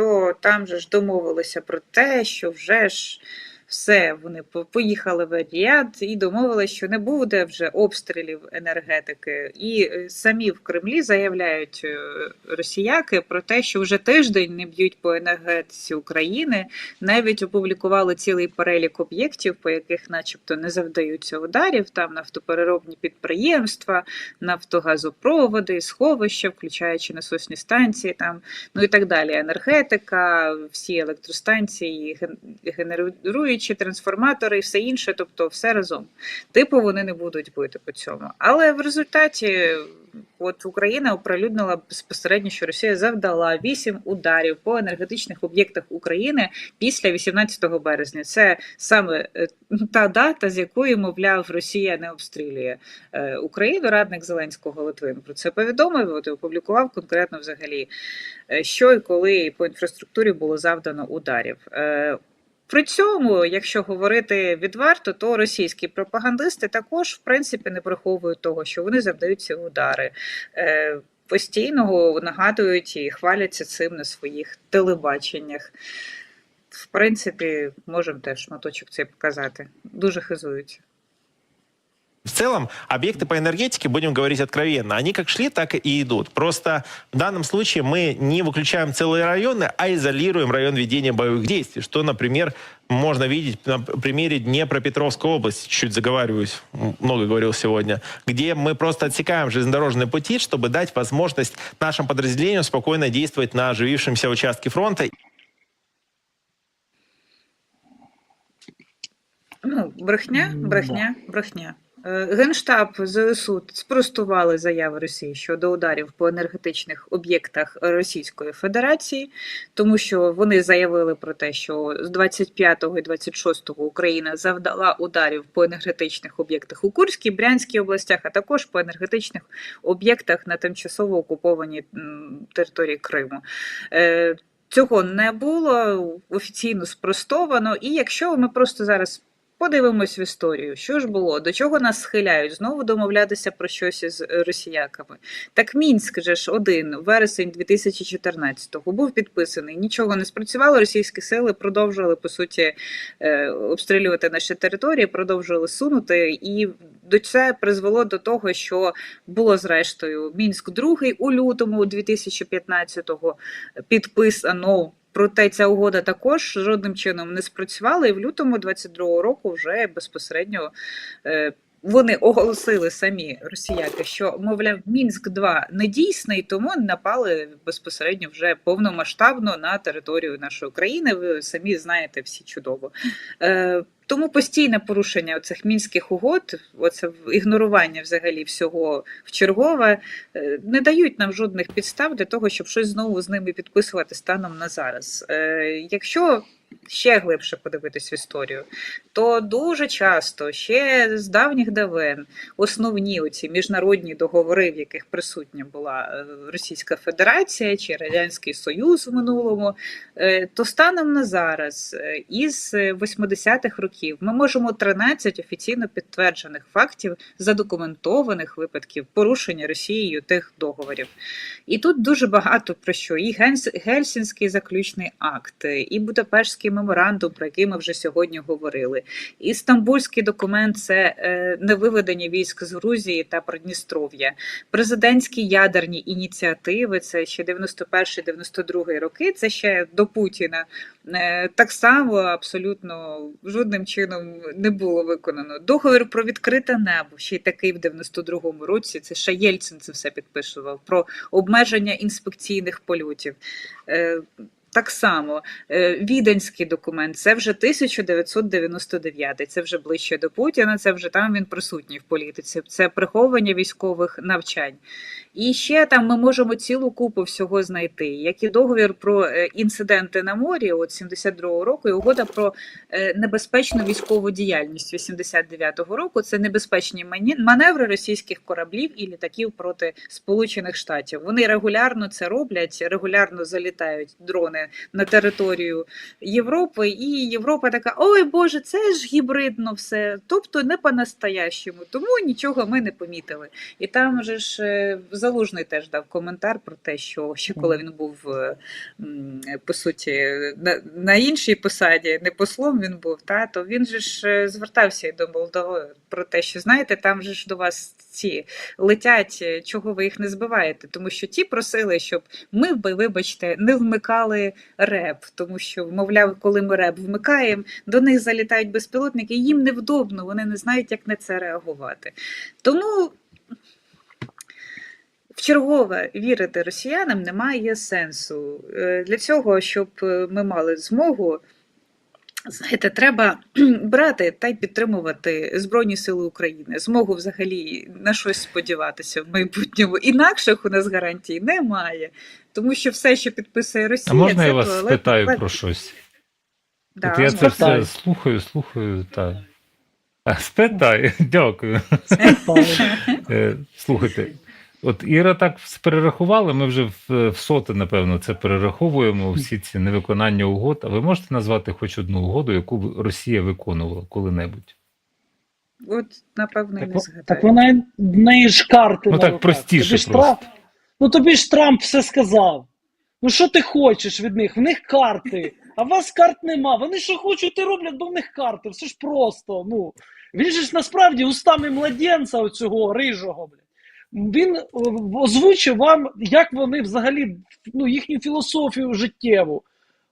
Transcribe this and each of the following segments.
що там же ж домовилися про те, що вже ж все, вони поїхали в Ріад і домовилися, що не буде вже обстрілів енергетики. І е, самі в Кремлі заявляють е, росіяки про те, що вже тиждень не б'ють по енергетиці України. Навіть опублікували цілий перелік об'єктів, по яких, начебто, не завдаються ударів. Там нафтопереробні підприємства, нафтогазопроводи, сховища, включаючи насосні станції, там ну і так далі. Енергетика, всі електростанції, ген- генеруючі трансформатори і все інше, тобто все разом. Типу вони не будуть бити по цьому. Але в результаті. От Україна оприлюднила безпосередньо, що Росія завдала вісім ударів по енергетичних об'єктах України після 18 березня. Це саме е, та дата, з якої, мовляв, Росія не обстрілює е, Україну. Радник Зеленського Литвин про це повідомив. От і опублікував конкретно взагалі, е, що і коли по інфраструктурі було завдано ударів. Е, При цьому, якщо говорити відверто, то російські пропагандисти також в принципі не приховують того, що вони завдають ці удари. Постійного нагадують і хваляться цим на своїх телебаченнях. В принципі, можемо теж шматочок цей показати. Дуже хизуються. В целом, объекты по энергетике, будем говорить откровенно, они как шли, так и идут. Просто в данном случае мы не выключаем целые районы, а изолируем район ведения боевых действий, что, например, можно видеть на примере Днепропетровской области, чуть заговариваюсь, много говорил сегодня, где мы просто отсекаем железнодорожные пути, чтобы дать возможность нашим подразделениям спокойно действовать на оживившемся участке фронта Ну, брехня, брехня, брехня. Е, Генштаб ЗСУ спростували заяви Росії щодо ударів по енергетичних об'єктах Російської Федерації, тому що вони заявили про те, що з 25 і 26 Україна завдала ударів по енергетичних об'єктах у Курській, Брянській областях, а також по енергетичних об'єктах на тимчасово окупованій території Криму. Е, Цього не було офіційно спростовано, і якщо ми просто зараз Подивимось в історію, що ж було, до чого нас схиляють, знову домовлятися про щось із росіяками. Так Мінськ же ж один, вересень 2014-го, був підписаний, нічого не спрацювало, російські сили продовжували, по суті, е, обстрілювати наші території, продовжували сунути, і до це призвело до того, що було зрештою Мінськ другий у лютому 2015-го підписано. Проте ця угода також жодним чином не спрацювала, і в лютому 22-го року вже безпосередньо е, вони оголосили самі росіяки, що мовляв Мінськ 2 не дійсний, тому напали безпосередньо вже повномасштабно на територію нашої країни. Ви самі знаєте всі чудово. Тому постійне порушення цих мінських угод, оце ігнорування взагалі всього в чергове, е, не дають нам жодних підстав для того, щоб щось знову з ними підписувати станом на зараз. Е, Якщо ще глибше подивитись в історію, то дуже часто ще з давніх давен основні оці міжнародні договори, в яких присутня була е, Російська Федерація чи Радянський Союз в минулому, е, то станом на зараз, е, із е, 80-х років, ми можемо 13 офіційно підтверджених фактів, задокументованих випадків порушення Росією тих договорів. І тут дуже багато про що. І Гельсінський заключний акт, і Будапештський меморандум, про який ми вже сьогодні говорили. І Стамбульський документ це е, невиведення військ з Грузії та Придністров'я. Президентські ядерні ініціативи, це ще 91-92 роки, це ще до Путіна. Е, Так само абсолютно жодним чином не було виконано. Договір про відкрите небо, ще й такий в 92-му році. Це ще Єльцин це все підписував про обмеження інспекційних польотів. Так само е, віденський документ це вже 1999, це вже ближче до Путіна. Це вже там він присутній в політиці. Це приховування військових навчань. І ще там ми можемо цілу купу всього знайти, як і договір про е, інциденти на морі, от 72-го року, і угода про е, небезпечну військову діяльність 89-го року. Це небезпечні маневри російських кораблів і літаків проти Сполучених Штатів. Вони регулярно це роблять, регулярно залітають дрони України на територію Європи, і Європа така: ой Боже, це ж гібридно все, тобто не по-настоящему, тому нічого ми не помітили. І там же ж е, Залужний теж дав коментар про те, що ще коли він був е, по суті на, на іншій посаді, не послом він був, та то він же ж е, звертався до Молдови про те, що знаєте, там же ж до вас ці летять, чого ви їх не збиваєте, тому що ті просили, щоб ми вибачте, не вмикали реп, тому що, мовляв, коли ми реп вмикаємо, до них залітають безпілотники, і їм невдобно, вони не знають, як на це реагувати. Тому вчергове вірити росіянам немає сенсу. Е, Для цього, щоб е, ми мали змогу. Знаєте, треба брати та й підтримувати Збройні Сили України, змогу взагалі на щось сподіватися в майбутньому. Інакших у нас гарантій немає, тому що все, що підписує Росія, А можна це я вас спитаю про щось? Да, От я це все слухаю, слухаю, так. А, спитай, дякую. Е, Слухайте, от Іра так перерахувала, ми вже в, в соти, напевно, це перераховуємо, всі ці невиконання угод. А ви можете назвати хоч одну угоду, яку б Росія виконувала коли-небудь? От, напевно, Так, не згадаю. так вона в неї ж карти. Ну, на так руках. простіше Тобі ж. Трамп, ну тобі ж Трамп все сказав. Ну що ти хочеш від них? В них карти, а в вас карт нема. Вони що хочуть і роблять, бо в них карти. Все ж просто. Ну він же ж насправді устами младенця оцього рижого, блядь. Він е, озвучив вам, як вони взагалі ну, їхню філософію життєву.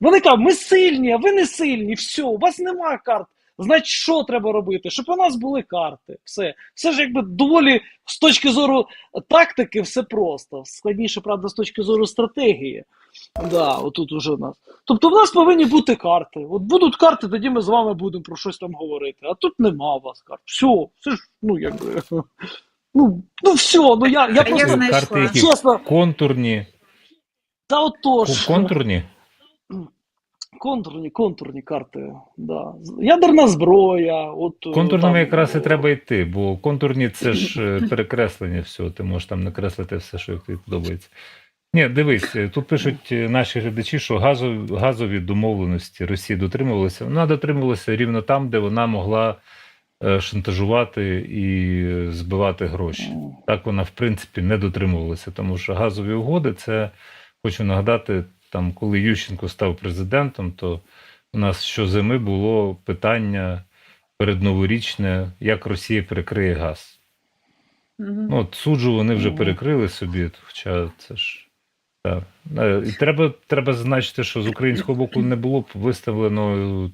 Вони кажуть, ми сильні, а ви не сильні. Все, у вас нема карт. Значить, що треба робити? Щоб у нас були карти. Все. Все ж якби доволі з точки зору тактики, все просто. Складніше, правда, з точки зору стратегії. Да, отут уже у нас. Тобто в нас повинні бути карти. От будуть карти, тоді ми з вами будемо про щось там говорити. А тут нема у вас карт. Все, це ж, ну якби. Ну, ну все, ну я, я Я просто знайшла. Карти які чесно, контурні, та отож. контурні? Контурні, контурні карти. Да. Ядерна зброя. От, е, Контурними там, якраз і треба йти, бо контурні це ж е, перекреслення всього. Ти можеш там накреслити все, що тобі подобається. Ні, дивись, е, тут пишуть е, наші глядачі, що газові, газові домовленості Росії дотримувалися. Вона дотримувалася рівно там, де вона могла е, шантажувати і е, збивати гроші. Так вона, в принципі, не дотримувалася, тому що газові угоди це хочу нагадати, там, коли Ющенко став президентом, то у нас щозими було питання передноворічне, як Росія перекриє газ. Ну, от суджу вони вже перекрили собі, хоча це ж. Так. Е, І треба, треба зазначити, що з українського боку не було б виставлено е,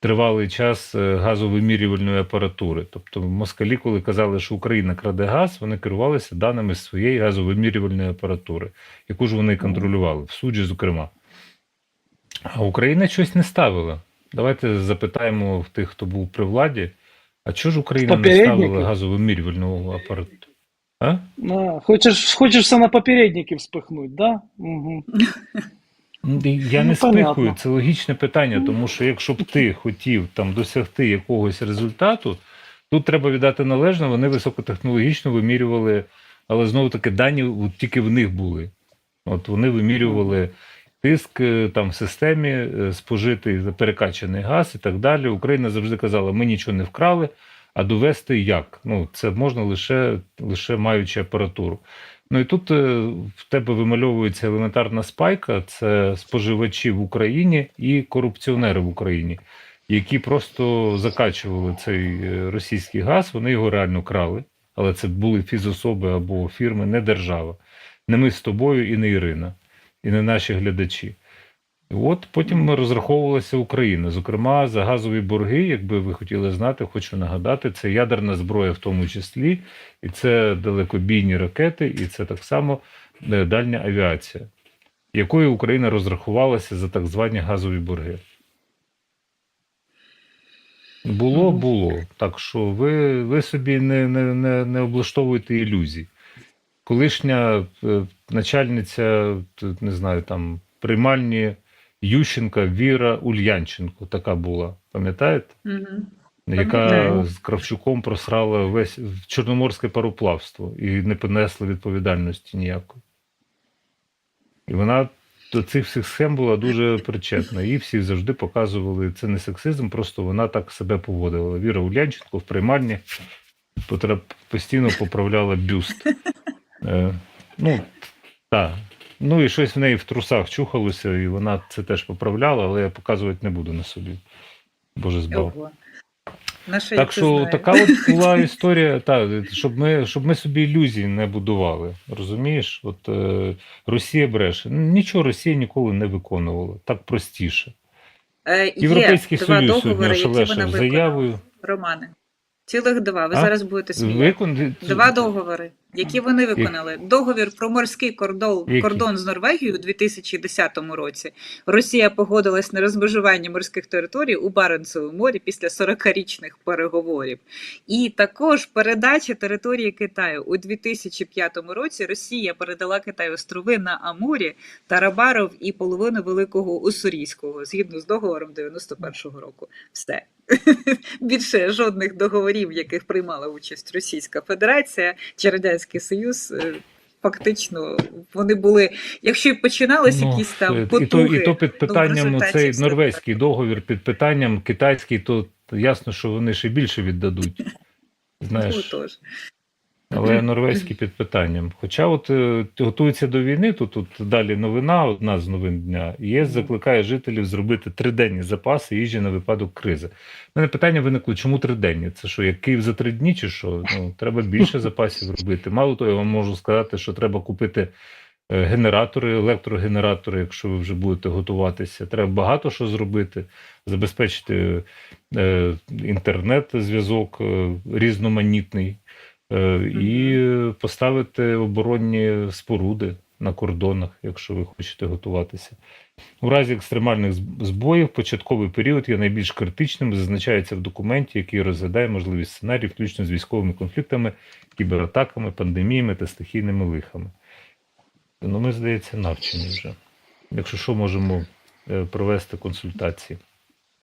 тривалий час е, газовимірювальної апаратури. Тобто москалі, коли казали, що Україна краде газ, вони керувалися даними своєї газовимірювальної апаратури, яку ж вони контролювали, в суджі, зокрема. А Україна щось не ставила. Давайте запитаємо в тих, хто був при владі, а чого ж Україна не ставила газовимірювального апарату? А? А, хочеш, хочеш все на попередників спихнуть, да? Угу. Я Ну, не спихую, це логічне питання, тому що якщо б ти хотів там досягти якогось результату, тут треба віддати належне, вони високотехнологічно вимірювали, але знову таки дані от тільки в них були. От вони вимірювали тиск е, там в системі, е, спожитий перекачаний газ і так далі. Україна завжди казала, ми нічого не вкрали, а довести як? Ну, це можна лише, лише маючи апаратуру. Ну і тут е, в тебе вимальовується елементарна спайка: це споживачі в Україні і корупціонери в Україні, які просто закачували цей е, російський газ, вони його реально крали, але це були фізособи або фірми, не держава. Не ми з тобою і не Ірина, і не наші глядачі. І От потім розраховувалася Україна. Зокрема, за газові борги, якби ви хотіли знати, хочу нагадати, це ядерна зброя в тому числі, і це далекобійні ракети, і це так само е, дальня авіація, якою Україна розрахувалася за так звані газові борги. Було, було. Так що ви, ви собі не, не, не, не облаштовуєте ілюзій. Колишня е, начальниця, не знаю, там приймальні Ющенка Віра Ульянченко така була. Пам'ятаєте? Мгм. Яка з Кравчуком просрала весь чорноморське пароплавство і не понесла відповідальності ніякої. І вона до цих всіх схем була дуже причетна. І всі завжди показували це не сексизм, просто вона так себе поводила. Віра Улянченко в приймальні постійно поправляла бюст. Е, ну, так. Ну і щось в неї в трусах чухалося, і вона це теж поправляла, але я показувати не буду на собі. Боже збав. Так що така от була історія, та, щоб, ми, щоб ми собі ілюзій не будували. Розумієш? От е, Росія бреше. Нічого Росія ніколи не виконувала. Так простіше. Е, Європейський Союз сьогодні ошелешив заявою. Романе. Цілих два. Ви А? зараз будете сміяти. Викон... Два договори, які вони виконали. Договір про морський кордон, кордон з Норвегією у 2010 році. Росія погодилась на розмежування морських територій у Баренцевому морі після 40-річних переговорів. І також передача території Китаю у 2005 році. Росія передала Китаю острови на Амурі, Тарабаров і половину великого Уссурійського згідно з договором 91-го року. Все. Більше жодних договорів, в яких приймала участь Російська Федерація чи Радянський Союз. е, Фактично, вони були, якщо і починались Ну, якісь там потуги, і, то, і то під ну, питанням ну, цей норвезький норвезький договір, під питанням китайський, то ясно, що вони ще більше віддадуть. Знаєш, Ну, тож. Але норвезький під питанням. Хоча от е, готується до війни, то тут далі новина, одна з новин дня. ЄС закликає жителів зробити триденні запаси їжі на випадок кризи. У мене питання виникло, чому триденні? Це що, як Київ за три дні, чи що? Ну, треба більше запасів робити. Мало того, я вам можу сказати, що треба купити е, генератори, електрогенератори, якщо ви вже будете готуватися. Треба багато що зробити, забезпечити е, інтернет-зв'язок е, різноманітний. Е, і поставити оборонні споруди на кордонах, якщо ви хочете готуватися. У разі екстремальних збоїв початковий період є найбільш критичним, зазначається в документі, який розглядає можливість сценаріїв, включно з військовими конфліктами, кібератаками, пандеміями та стихійними лихами. Ну, ми, здається, навчені вже. Якщо що, можемо е, провести консультації.